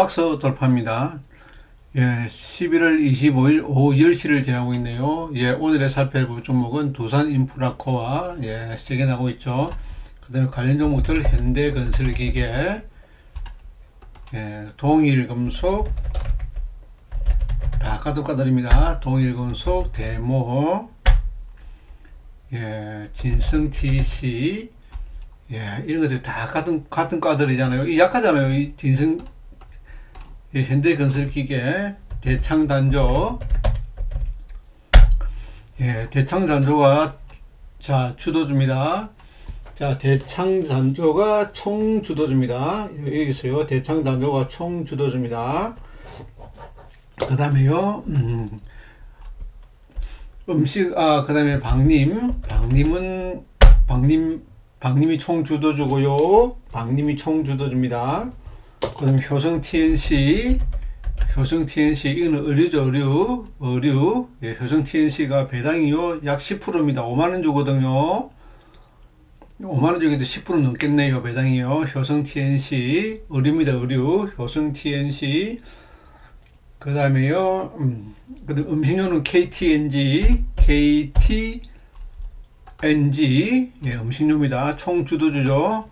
박스 돌파입니다. 예, 11월 25일 오후 10시를 지나고 있네요. 예, 오늘의 살펴볼 종목은 두산 인프라코와 예, 세게 나고 있죠. 그 다음에 관련 종목들 현대건설기계, 예, 동일금속, 다 까득까득입니다. 동일금속, 대모, 예, 진성TC, 예, 이런 것들 다 같은, 같은 과들이잖아요. 이 약하잖아요. 이 진성, 이 현대건설기계, 대창단조, 예, 대창단조가, 자, 주도주입니다. 자, 대창단조가 총 주도주입니다. 여기 있어요. 대창단조가 총 주도주입니다. 그 다음에요, 음, 음식, 아, 그 다음에 박님. 박님은, 박님, 박님이 총 주도주고요. 박님이 총 주도주입니다. 그 다음에 효성 TNC. 효성 TNC, 이거는 의류죠, 의류. 의류. 예, 효성 TNC가 배당이요. 약 10%입니다. 5만원 주거든요. 5만원 주기도 10% 넘겠네요. 배당이요. 효성 TNC. 의류입니다, 의류. 효성 TNC. 그 다음에요, 음, 그 다음 음식료는 KTNG, KTNG, 예, 음식료입니다. 총 주도주죠.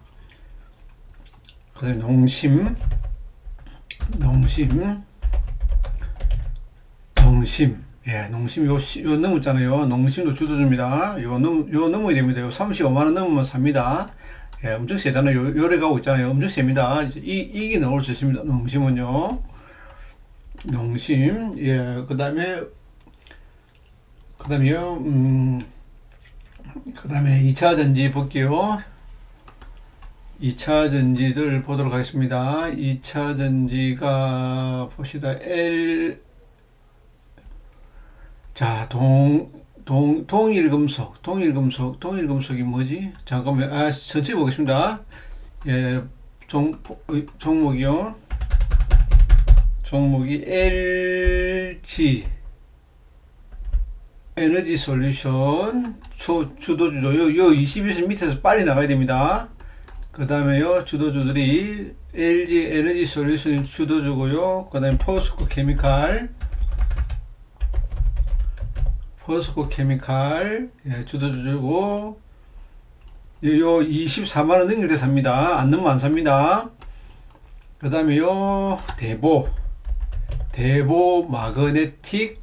그 다음에 농심, 농심, 농심, 예, 농심 요, 시- 요 넘었잖아요. 농심도 주도주입니다. 요 넘, 요 넘어야 됩니다. 요 35만원 넘으면 삽니다. 예, 엄청 세잖아요. 요, 요래 가고 있잖아요. 엄청 셉니다. 이, 이게 나올 수 있습니다. 농심은요. 농심, 예, 그 다음에, 그 다음에요, 음, 그 다음에 2차 전지 볼게요. 2차 전지들 보도록 하겠습니다. 2차 전지가, 봅시다. L, 자, 동, 동, 동일금속, 동일금속, 동일금속이 뭐지? 잠깐만, 아, 전체 보겠습니다. 예, 종, 종목이요. 종목이 LG 에너지 솔루션 주, 주도주죠. 요, 요 21선 밑에서 빨리 나가야 됩니다. 그 다음에요, 주도주들이 LG 에너지 솔루션 주도주고요. 그 다음에 포스코 케미칼, 포스코 케미칼, 예, 주도주고, 요 24만원 넘길 때 삽니다. 안 넣으면 안 삽니다. 그 다음에요, 대보. 대보 마그네틱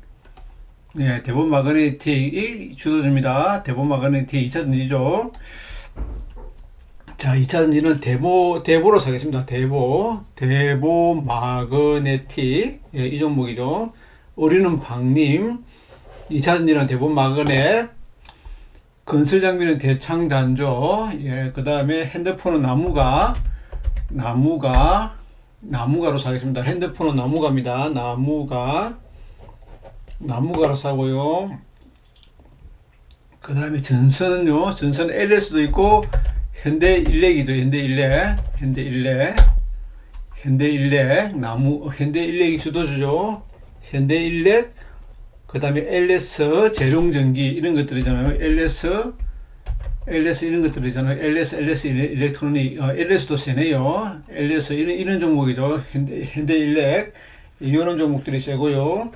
네, 대보 마그네틱이 주도주입니다. 대보 마그네틱 2차 전지죠. 자, 2차 전지는 대보 대보로 사겠습니다. 대보 대보 마그네틱 예, 이 종목이죠. 우리는 박님 2차 전지는 대보 마그네 건설 장비는 대창 단조 예, 그 다음에 핸드폰은 나무가 나무가 나무가로 사겠습니다. 핸드폰은 나무가입니다. 나무가 나무가로 사고요. 그 다음에 전선은요. 전선 LS도 있고 현대일렉이죠. 현대일렉, 현대일렉, 현대일렉 나무 현대일렉이 주도주죠. 현대일렉 그 다음에 LS 재룡전기 이런 것들이잖아요. LS LS 이런 것들이잖아요. LS, LS 일렉- 일렉트로닉, 어, LS도 세네요. LS 이런, 이런 종목이죠. 현대, 현대일렉. 이런 종목들이 세고요.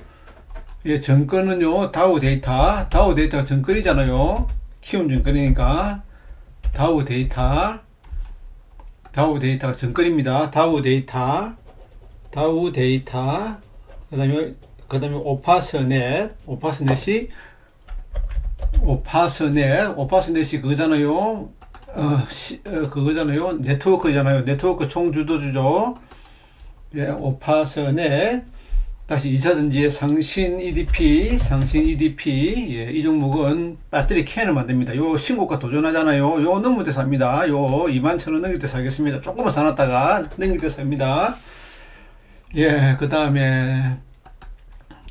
예, 정권은요, 다우 데이터. 다우 데이터가 정권이잖아요. 키움 정권이니까. 다우 데이터. 다우 데이터가 정권입니다. 다우 데이터. 다우 데이터. 그 다음에, 그 다음에 오파스넷. 오파스넷이 오파스넷, 오파스넷이 그거잖아요. 어, 시, 어, 그거잖아요. 네트워크잖아요. 네트워크 총주도주죠. 예, 오파스넷. 다시 2차 전지의 상신 EDP, 상신 EDP. 예, 이 종목은 배터리 캔을 만듭니다. 요 신고가 도전하잖아요. 요 넘을 때 삽니다. 요 2만 천원 넘길 때 사겠습니다. 조금만 사놨다가 넘길 때 삽니다. 예, 그 다음에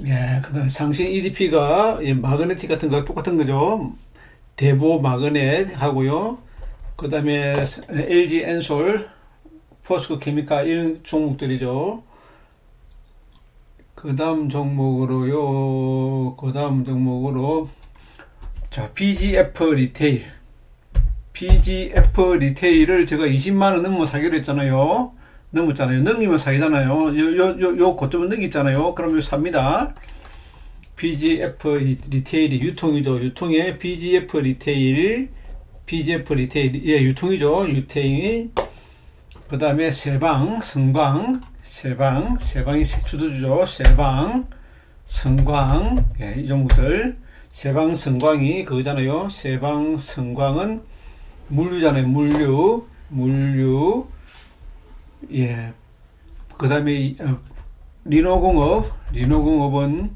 예, 그 다음에 상신 EDP가 마그네틱 같은 거 똑같은 거죠. 대보 마그넷 하고요. 그 다음에 LG 엔솔, 포스코 케미칼 이런 종목들이죠. 그 다음 종목으로요. 그 다음 종목으로 자 BGF 리테일. BGF 리테일을 제가 20만원 넘어 사기로 했잖아요. 넘었잖아요. 넘기면 사기잖아요. 요, 요, 요, 요 고점을 넘겼잖아요. 그럼 요 삽니다. BGF 리테일이 유통이죠. 유통에 BGF 리테일, BGF 리테일, 예, 유통이죠. 유테일. 그 다음에 세방, 성광, 세방, 세방이 주도주죠. 세방, 성광, 예, 이 종목들. 세방, 성광이 그거잖아요. 세방, 성광은 물류잖아요. 물류, 물류. 예. 그 다음에, 어, 리노공업, 리노공업은,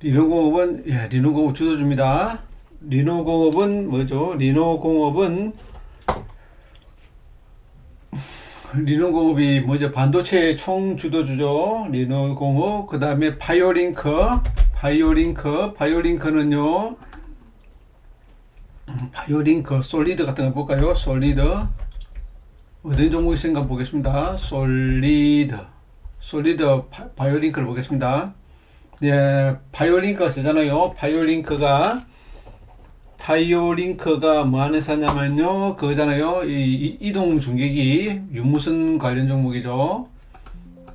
리노공업은, 예, 리노공업 주도주입니다. 리노공업은 뭐죠? 리노공업은, 리노공업이 뭐죠? 반도체 총 주도주죠. 리노공업. 그 다음에 바이오링크. 바이오링크. 바이오링크는요. 음, 바이오링크. 솔리드 같은 거 볼까요? 솔리드. 어떤 종목이 있는가 보겠습니다. 솔리드. 솔리드 바- 바이오링크를 보겠습니다. 예, 바이오링크가 쓰잖아요. 바이오링크가 바이오링크가 뭐 하는 회사냐면요. 그거잖아요. 이, 이- 이 동 중계기 유무선 관련 종목이죠.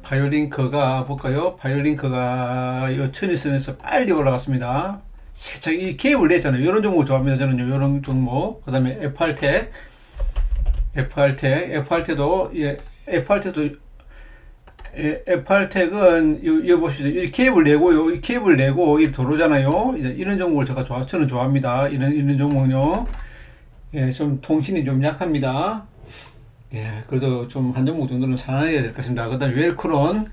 바이오링크가 볼까요? 바이오링크가 이 천일선에서 빨리 올라갔습니다. 살짝 이 개입을 냈잖아요. 이런 종목 좋아합니다. 저는요. 이런 종목. 그 다음에 FR텍. FR텍. FR텍도, 예, FR텍도 예, FR텍은 이, 이 보시죠. 이 케이블 내고요. 이 케이블 내고 이 도로잖아요. 이런 종목을 제가 좋아, 저는 좋아합니다. 이런 이런 종목요. 예, 좀 통신이 좀 약합니다. 예, 그래도 좀 한 종목 정도는 살아내야 될 것 같습니다. 그다음 웰크론,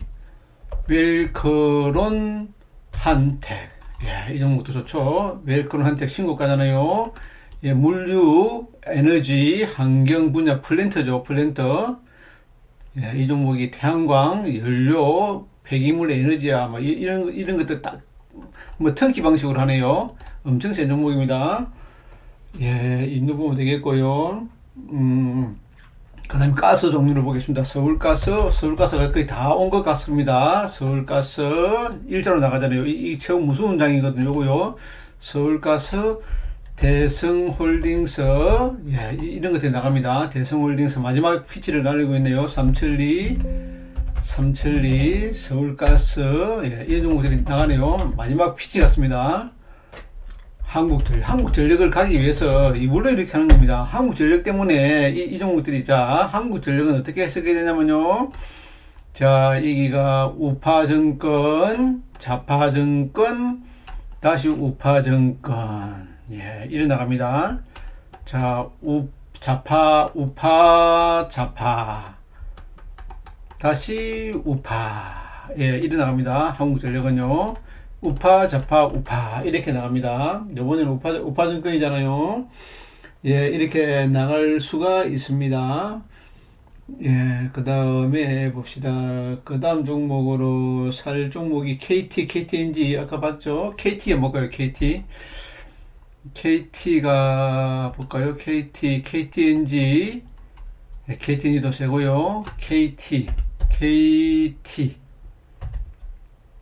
웰크론 한텍. 예, 이 종목도 좋죠. 웰크론 한텍 신고가잖아요. 예, 물류, 에너지, 환경 분야 플랜트죠. 플랜트. 예, 이 종목이 태양광, 연료, 폐기물 에너지야, 뭐, 이- 이런, 이런 것들 딱, 뭐, 턴기 방식으로 하네요. 엄청 센 종목입니다. 예, 있는 보면 되겠고요. 음, 그 다음에 가스 종류를 보겠습니다. 서울가스, 서울가스가 거의 다 온 것 같습니다. 서울가스, 일자로 나가잖아요. 이, 이 최고 무서운 장이거든요. 요거요. 서울가스, 대성홀딩스, 예, 이- 이런 것들이 나갑니다. 대성홀딩스 마지막 피치를 날리고 있네요. 삼천리, 삼천리, 서울가스, 예, 이런 종목들이 나가네요. 마지막 피치 같습니다. 한국전력, 한국전력을 가기 위해서 이 원래 이렇게 하는 겁니다. 한국전력 때문에 이, 이 종목들이 자 한국전력은 어떻게 해석이 되냐면요. 자 여기가 우파증권, 좌파증권, 다시 우파증권, 예, 이래 나갑니다. 자 우, 좌파, 우파, 좌파, 다시 우파, 예, 이래 나갑니다. 한국전력은요. 우파, 좌파, 우파 이렇게 나갑니다. 이번에는 우파, 우파 증권이잖아요. 예, 이렇게 나갈 수가 있습니다. 예, 그 다음에 봅시다. 그 다음 종목으로 살 종목이 KT, KTNG 아까 봤죠? KT가 뭘까요? KT. KT가 볼까요? KT, KTNG. 예, KTNG도 세고요. KT, KT.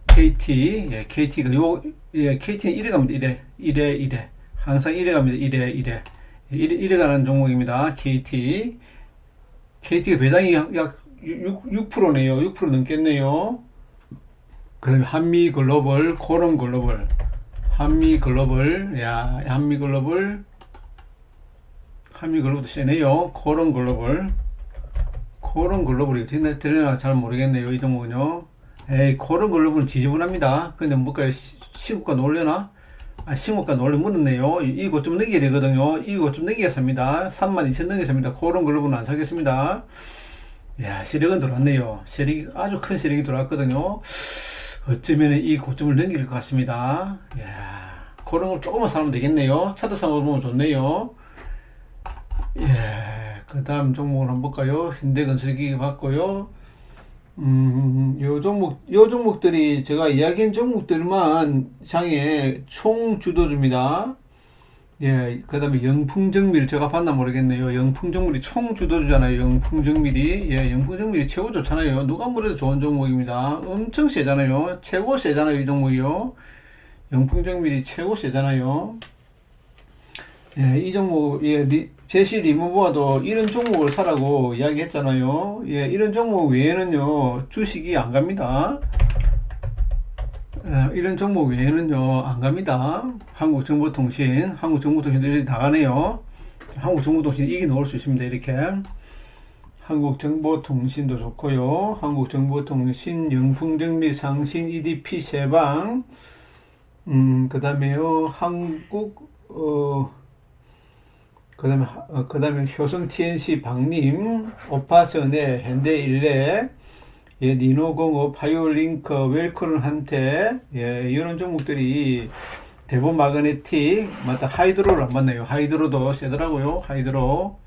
KT, 예, KT가 요, 예, KT는 이래 갑니다. 이래, 이래, 이래. 항상 이래 갑니다. 이래, 이래. 이래, 이래 가는 종목입니다. KT. KT가 배당이 약, 약 6, 6%네요. 6% 넘겠네요. 그 다음에 한미 글로벌, 코런 글로벌. 한미 글로벌, 야, 한미 글로벌. 한미 글로벌도 세네요. 코런 글로벌. 코런 글로벌이 어떻게 되려나 잘 모르겠네요. 이 종목은요. 에이, 코런 글로벌은 지저분합니다. 근데 뭘까요? 시- 시국가 놀려나? 아, 시국가 놀려 물었네요. 이- 이거 좀 넘겨야 되거든요. 이거 좀 넘겨야 삽니다. 32,000 넘겨 삽니다. 코런 글로벌은 안 사겠습니다. 야, 세력은 들어왔네요. 세력이, 아주 큰 세력이 들어왔거든요. 어쩌면 이 고점을 넘길 것 같습니다. 야, 그런 걸 조금만 사면 되겠네요. 차트상으로 보면 좋네요. 예, 그 다음 종목을 한번 볼까요? 현대건설기기 봤고요. 음, 요 종목, 요 종목들이 제가 이야기한 종목들만 장에 총 주도주입니다. 예, 그 다음에 영풍정밀 제가 봤나 모르겠네요. 영풍정밀이 총 주도주잖아요. 영풍정밀이. 예, 영풍정밀이 최고 좋잖아요. 누가 뭐래도 좋은 종목입니다. 엄청 세잖아요. 최고 세잖아요. 이 종목이요. 영풍정밀이 최고 세잖아요. 예, 이 종목, 예, 리, 제시 리무버도 이런 종목을 사라고 이야기했잖아요. 예, 이런 종목 외에는요, 주식이 안 갑니다. 예, 이런 종목 외에는요, 안 갑니다. 한국정보통신, 한국정보통신들이 나가네요. 한국정보통신 이기 넣을 수 있습니다, 이렇게. 한국정보통신도 좋고요. 한국정보통신, 영풍정리, 상신, EDP, 세방, 음, 그 다음에요, 한국, 어, 그 다음에, 어, 그 다음에 효성 TNC 박림, 오파선의 현대일레, 예, 니노공업, 파이오링크, 웰크론 한테, 예, 이런 종목들이 대본 마그네틱, 맞다, 하이드로를 안 맞네요. 하이드로도 세더라고요. 하이드로.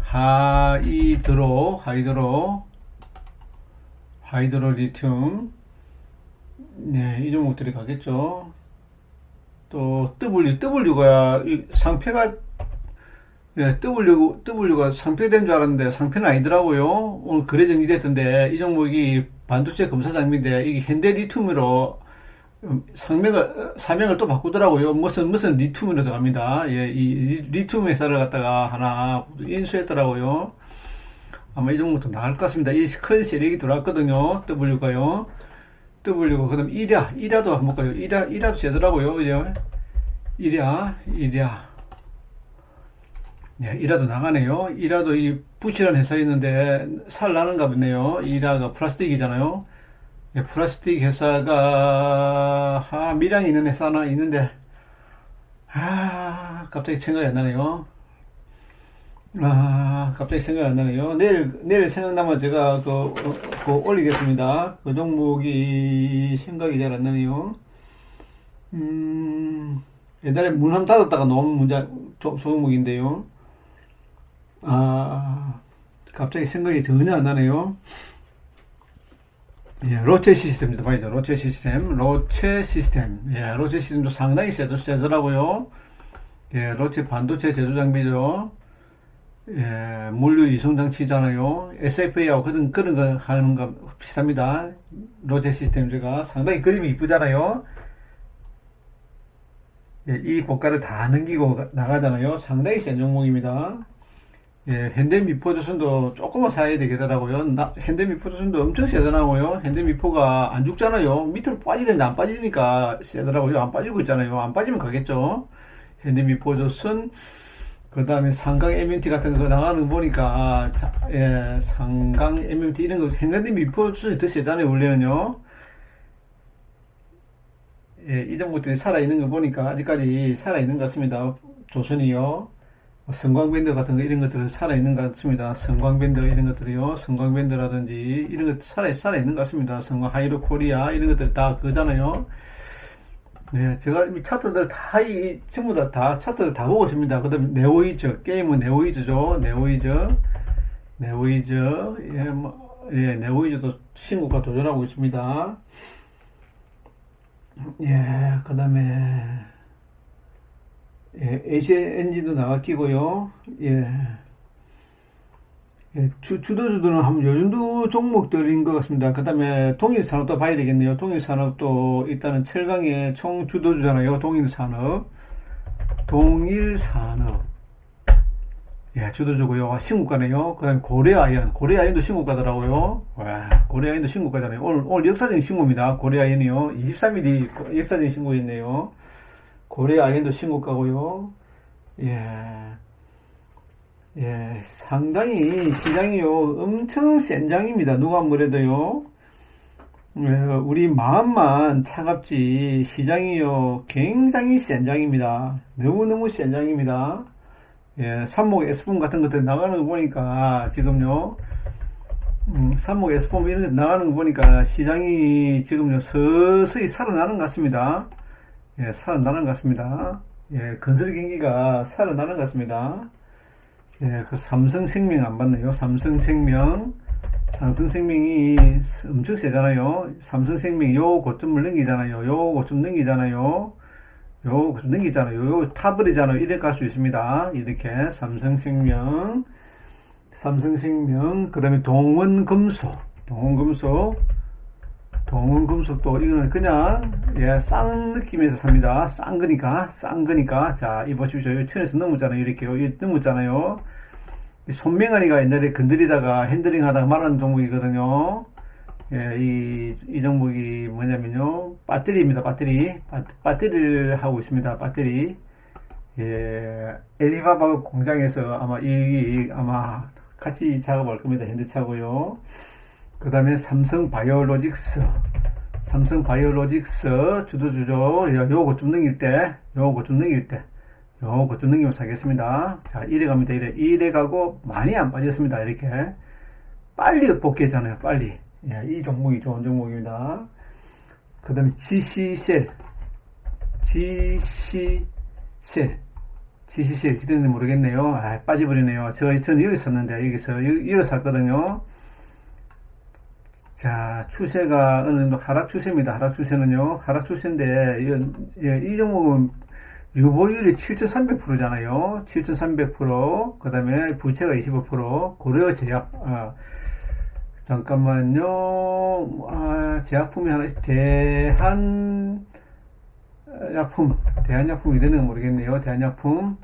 하이드로, 하이드로, 하이드로 리튬. 네, 이 종목들이 가겠죠. 또 W, W가 이 상패가 네, W, W가 상패된 줄 알았는데 상패는 아니더라고요. 오늘 거래 정리됐던데 이 종목이 반도체 검사 장비인데 이게 현대 리튬으로 음, 상명을 사명을 또 바꾸더라고요. 무슨 무슨 리튬으로 들어갑니다. 예, 이 리- 리튬 회사를 갖다가 하나 인수했더라고요. 아마 이 종목도 나갈 것 같습니다. 이 큰 세력이 들어왔거든요. W가요. W가 그 다음 이랴, 이랴도 한번 볼까요? 이랴, 이랴도 세더라고요. 그죠? 이랴, 이랴. 네, 이라도 나가네요. 이라도 이 부치라는 회사 있는데 살 나는가 보네요. 이라가 플라스틱이잖아요. 예, 플라스틱 회사가 아, 밀양이 있는 회사 하나 있는데 아 갑자기 생각이 안 나네요. 아 갑자기 생각이 안 나네요. 내일 내일 생각나면 제가 그, 어, 그 올리겠습니다. 그 종목이 생각이 잘 안 나네요. 음 옛날에 문 한 닫았다가 너무 문제 조- 종목인데요. 아, 갑자기 생각이 전혀 안 나네요. 예, 로체 시스템입니다. 봐야죠. 로체 시스템. 로체 시스템. 예, 로체 시스템도 상당히 세더, 세더라고요. 예, 로체 반도체 제조 장비죠. 예, 물류 이송 장치잖아요. SFA하고 그런, 그런 거 하는 거 비슷합니다. 로체 시스템즈가 상당히 그림이 이쁘잖아요. 예, 이 고가를 다 넘기고 가- 나가잖아요. 상당히 센 종목입니다. 예, 현대미포조선도 조금만 사야 되겠더라고요. 나, 현대미포조선도 엄청 세더라고요. 현대미포가 안 죽잖아요. 밑으로 빠지는데 안 빠지니까 세더라고요. 안 빠지고 있잖아요. 안 빠지면 가겠죠. 현대미포조선, 그 다음에 상강 MMT 같은 거 나가는 거 보니까, 자, 예, 상강 MMT 이런 거, 현대미포조선이 더 세잖아요. 원래는요. 예, 이 종목들이 살아있는 거 보니까 아직까지 살아있는 것 같습니다. 조선이요. 성광밴드 같은 거 이런 것들 살아있는 것 같습니다. 성광밴드 이런 것들이요. 성광밴드라든지 이런 것 살아, 살아있는 것 같습니다. 성광 하이로 코리아 이런 것들 다 그거잖아요. 네, 제가 이 차트들 다, 이, 전부 다, 다, 차트들 다 보고 있습니다. 그 다음에 네오이즈, 게임은 네오이즈죠. 네오이즈, 네오이즈, 예, 뭐, 예, 네오이즈도 신고가 도전하고 있습니다. 예, 그 다음에, 예, 에이시아 엔진도 나가 끼고요. 예. 예, 주, 주도주들은 한 요즘도 종목들인 것 같습니다. 그 다음에 동일산업도 봐야 되겠네요. 동일산업도 일단은 철강의 총 주도주잖아요. 동일산업. 동일산업. 예, 주도주고요. 아, 신고가네요. 그 다음에 고래아이언. 고래아이언도 신고가더라고요. 와, 고래아이언도 신고가잖아요. 오늘, 오늘 역사적인 신고입니다. 고래아이언이요. 23mm 역사적인 신고있네요. 고래 아이언도 신고가고요. 예. 예, 상당히 시장이요. 엄청 센 장입니다. 누가 뭐래도요. 예, 우리 마음만 차갑지 시장이요. 굉장히 센 장입니다. 너무너무 센 장입니다. 예, 삼목 S품 같은 것들 나가는 거 보니까 지금요. 음, 삼목 S품 이런 거 나가는 거 보니까 시장이 지금요. 서서히 살아나는 것 같습니다. 예, 살아나는 것 같습니다. 예, 건설 경기가 살아나는 것 같습니다. 예, 그 삼성생명 안 봤네요. 삼성생명. 삼성생명이 엄청 세잖아요. 삼성생명 요 고점을 넘기잖아요. 요 고점 넘기잖아요. 요 고점 넘기잖아요. 요 타버리잖아요. 이렇게 갈 수 있습니다. 이렇게 삼성생명. 삼성생명. 그 다음에 동원금속. 동원금속. 동원금속도 이거는 그냥 예, 싼 느낌에서 삽니다. 싼 거니까 싼 거니까 자 이 보십시오. 이 천에서 넘었잖아요. 이렇게요. 이 넘었잖아요. 이 손맹아리가 옛날에 건드리다가 핸들링 하다가 말하는 종목이거든요. 예, 이, 이 종목이 뭐냐면요. 배터리입니다. 배터리. 바, 배터리를 하고 있습니다. 배터리. 예, 엘리바바 공장에서 아마 이, 이 아마 같이 작업할 겁니다. 현대차고요. 그 다음에 삼성 바이오로직스. 삼성 바이오로직스 주도주죠. 요- 요거 좀 넘길 때, 요거 좀 넘길 때, 요거 좀 넘기면 사겠습니다. 자, 이래 갑니다. 이래. 이래 가고 많이 안 빠졌습니다. 이렇게. 빨리 복귀했잖아요. 빨리. 예, 이 종목이 좋은 종목입니다. 그 다음에 GC셀. GC셀. GC셀. 지는지 모르겠네요. 아, 빠져버리네요. 저, 저는 여기 샀는데, 여기서, 여기, 여기 샀거든요. 자, 추세가 어느 정도 하락 추세입니다. 하락 추세는요. 하락 추세인데, 이, 예, 이 종목은 유보율이 7,300%잖아요. 7,300%. 그 다음에 부채가 25%. 고려 제약, 아, 잠깐만요. 아, 제약품이 하나, 있- 대한, 약품, 대한약품이 되는 건 모르겠네요. 대한약품.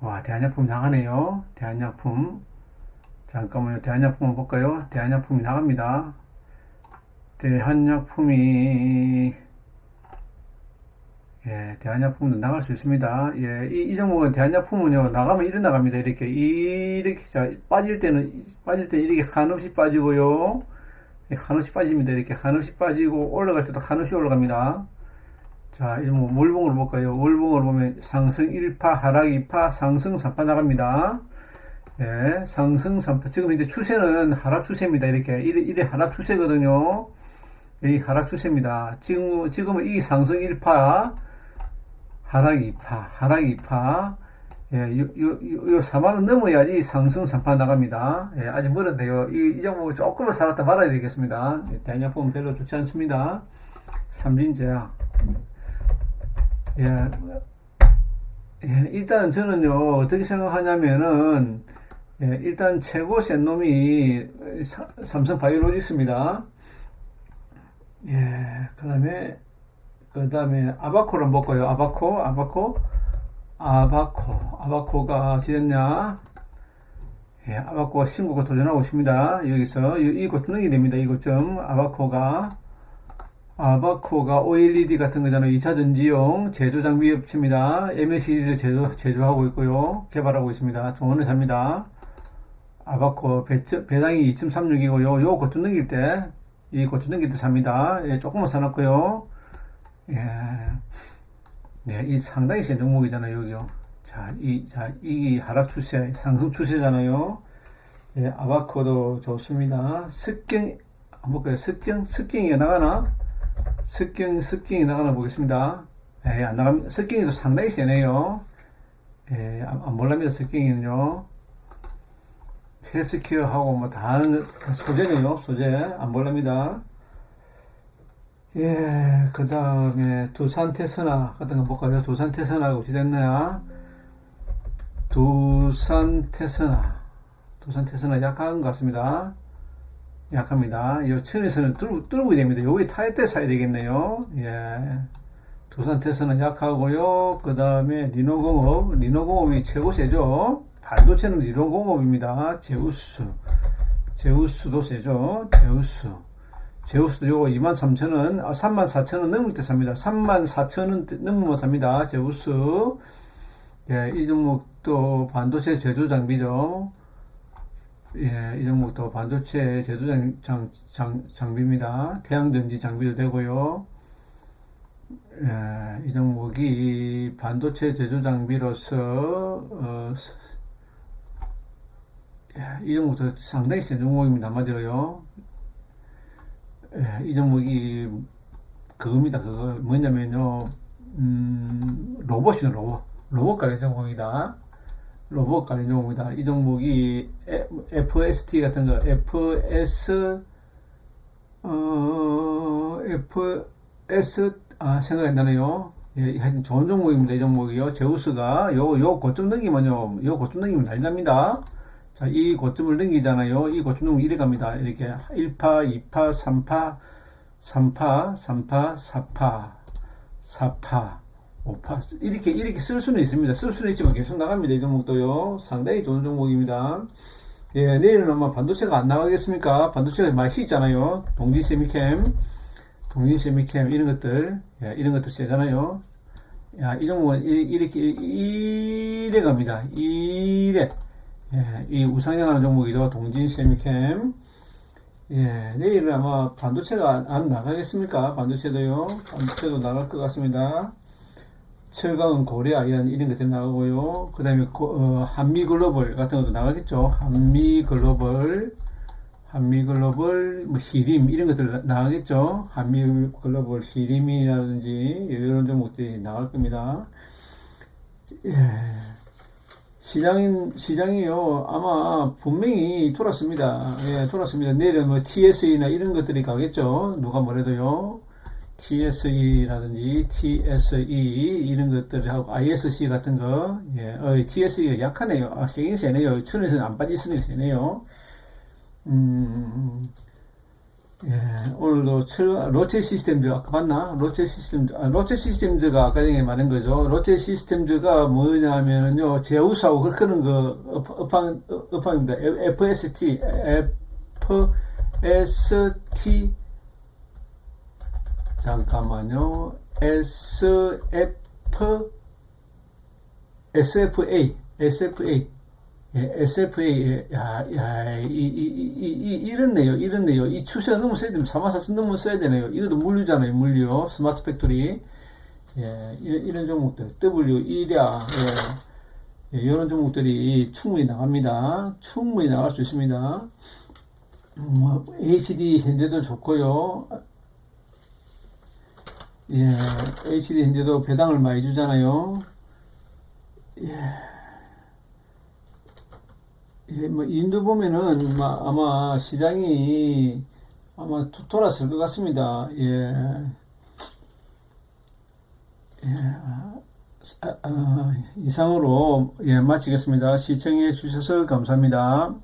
와, 대한약품 나가네요. 대한약품. 잠깐만요. 대한약품 한번 볼까요? 대한약품이 나갑니다. 대한약품이, 예, 대한약품도 나갈 수 있습니다. 예, 이, 이 종목은 대한약품은요, 나가면 이래 나갑니다. 이렇게, 이렇게, 자, 빠질 때는, 빠질 때는 이렇게 한없이 빠지고요. 한없이 빠집니다. 이렇게 한없이 빠지고, 올라갈 때도 한없이 올라갑니다. 자, 이제 뭐, 월봉으로 볼까요? 월봉으로 보면 상승 1파, 하락 2파, 상승 3파 나갑니다. 예, 상승 3파. 지금 이제 추세는 하락 추세입니다. 이렇게. 이래, 이래 하락 추세거든요. 이 하락 추세입니다. 지금, 지금은 이 상승 1파, 하락 2파, 하락 2파. 예, 요, 요, 요, 요 4만원 넘어야지 상승 3파 나갑니다. 예, 아직 멀었는데요. 이, 이 종목을 조금은 살았다 말아야 되겠습니다. 예, 대한약품은 별로 좋지 않습니다. 삼진제약. 예, 예, 일단 저는요, 어떻게 생각하냐면은, 예, 일단 최고 센 놈이 사- 삼성 바이오로직스입니다. 예, 그 다음에, 그 다음에 아바코를 한번 볼까요? 아바코, 아바코, 아바코, 아바코가 됐냐? 예, 아바코가 신고가 도전하고 있습니다. 여기서, 이- 능이 됩니다. 이곳 좀, 아바코가. 아바코가 OLED 같은 거잖아요. 2차 전지용 제조 장비 업체입니다. MLCD도 제조, 제조하고 있고요. 개발하고 있습니다. 좋은 회사입니다. 아바코 배, 배당이 2.36이고 요. 요 고추 넘길 때, 이 고추 넘길 때 삽니다. 예, 조금만 사놨고요. 예. 네, 이 상당히 센 종목이잖아요, 여기요. 자, 이, 자, 이 하락 추세, 상승 추세잖아요. 예, 아바코도 좋습니다. 습경, 한번 볼까요? 습경, 습경이 나가나? 습경, 습경이 나가나 보겠습니다. 예, 안 나갑니다. 습경이도 상당히 세네요. 예, 안, 안 몰랍니다. 습경이는요. 헬스케어하고 뭐 다 하는 소재네요. 소재. 안 몰랍니다. 예, 그 다음에 두산 테스나 같은 거 볼까요? 두산 테스나가 어찌 됐나? 두산 테스나. 두산 테스나 약한 것 같습니다. 약합니다. 요 천에서는 뚫, 뚫고 됩니다. 요게 타일 때 사야 되겠네요. 예. 두산 테스는 약하고요. 그 다음에 리노공업. 리노공업이 최고 세죠. 반도체는 리노공업입니다. 제우스. 제우스도 세죠. 제우스. 제우스도 요거 23,000원, 아, 34,000원 넘을 때 삽니다. 34,000원 넘으면 삽니다. 제우스. 예, 이 종목도 반도체 제조 장비죠. 예, 이 종목도 반도체 제조 장, 장, 장, 장비입니다. 태양전지 장비도 되고요. 예, 이 종목이 반도체 제조 장비로서, 어, 이 종목도 상당히 센 종목입니다. 한마디로요. 예, 이 종목이 그겁니다. 그거 뭐냐면요, 음, 로봇이요, 로봇. 로봇 관련 종목이다. 로봇 관련 종목이다. 이 종목이 에- FST 같은 거, FS, 어, FS, 아, 생각이 안 나네요. 예, 하여튼 좋은 종목입니다. 이 종목이요. 제우스가, 요, 요 고점 넘기면요, 요 고점 넘기면 난리 납니다. 자, 이 고점을 넘기잖아요. 이 고점 넘기면 이래 갑니다. 이렇게 1파, 2파, 3파, 3파, 3파, 4파, 4파, 5파. 이렇게, 이렇게 쓸 수는 있습니다. 쓸 수는 있지만 계속 나갑니다. 이 종목도요. 상당히 좋은 종목입니다. 예, 내일은 아마 반도체가 안 나가겠습니까? 반도체가 많이 있잖아요. 동진 세미캠, 동진 세미캠, 이런 것들, 예, 이런 것들 세잖아요. 야, 이 종목은 이- 이렇게, 이래 갑니다. 이래. 예, 이 우상향하는 종목이죠. 동진 세미캠. 예, 내일은 아마 반도체가 안, 안 나가겠습니까? 반도체도요. 반도체도 나갈 것 같습니다. 철강, 고려, 아이언 이런 것들 나가고요. 그 다음에 한미 글로벌 같은 것도 나가겠죠. 한미 글로벌, 한미 글로벌, 뭐 시림 이런 것들 나- 나가겠죠. 한미 글로벌 시림이라든지 이런 종목들이 나갈 겁니다. 예. 시장인, 시장이요, 아마 분명히 돌았습니다. 예, 돌았습니다. 내일은 뭐 TSE나 이런 것들이 가겠죠. 누가 뭐래도요. TSE라든지 TSE 이런 것들하고 ISC 같은 거, 예, 어, TSE가 약하네요. 아, 세긴 세네요. 천에서는 안 빠지으니까 세네요. 음, 예, 오늘도 철, 로체 시스템즈 아까 봤나? 로체 시스템즈, 아, 로체 시스템즈가 아까 전에 말한 거죠. 로체 시스템즈가 뭐냐면은요, 제우스하고 거 업- 업황, 업황입니다. FST, FST, 잠깐만요. SF, SFA, SFA. 예, SFA, 예, 야, 야, 이, 이, 이, 이, 이렇네요. 이 추세가 너무 써야 됩니다. 3마사스 너무 써야 되네요. 이것도 물류잖아요, 물류. 스마트 팩토리. 예, 이런, 이런 종목들. W, 이랴, 예, 예, 이런 종목들이 충분히 나갑니다. 충분히 나갈 수 있습니다. 음, 뭐, HD 현재도 좋고요. 예, HD 현재도 배당을 많이 주잖아요. 예, 뭐, 인도 보면은, 마- 아마 시장이 아마 도- 돌았을 것 같습니다. 예. 예. 아, 아, 이상으로, 예, 마치겠습니다. 시청해 주셔서 감사합니다.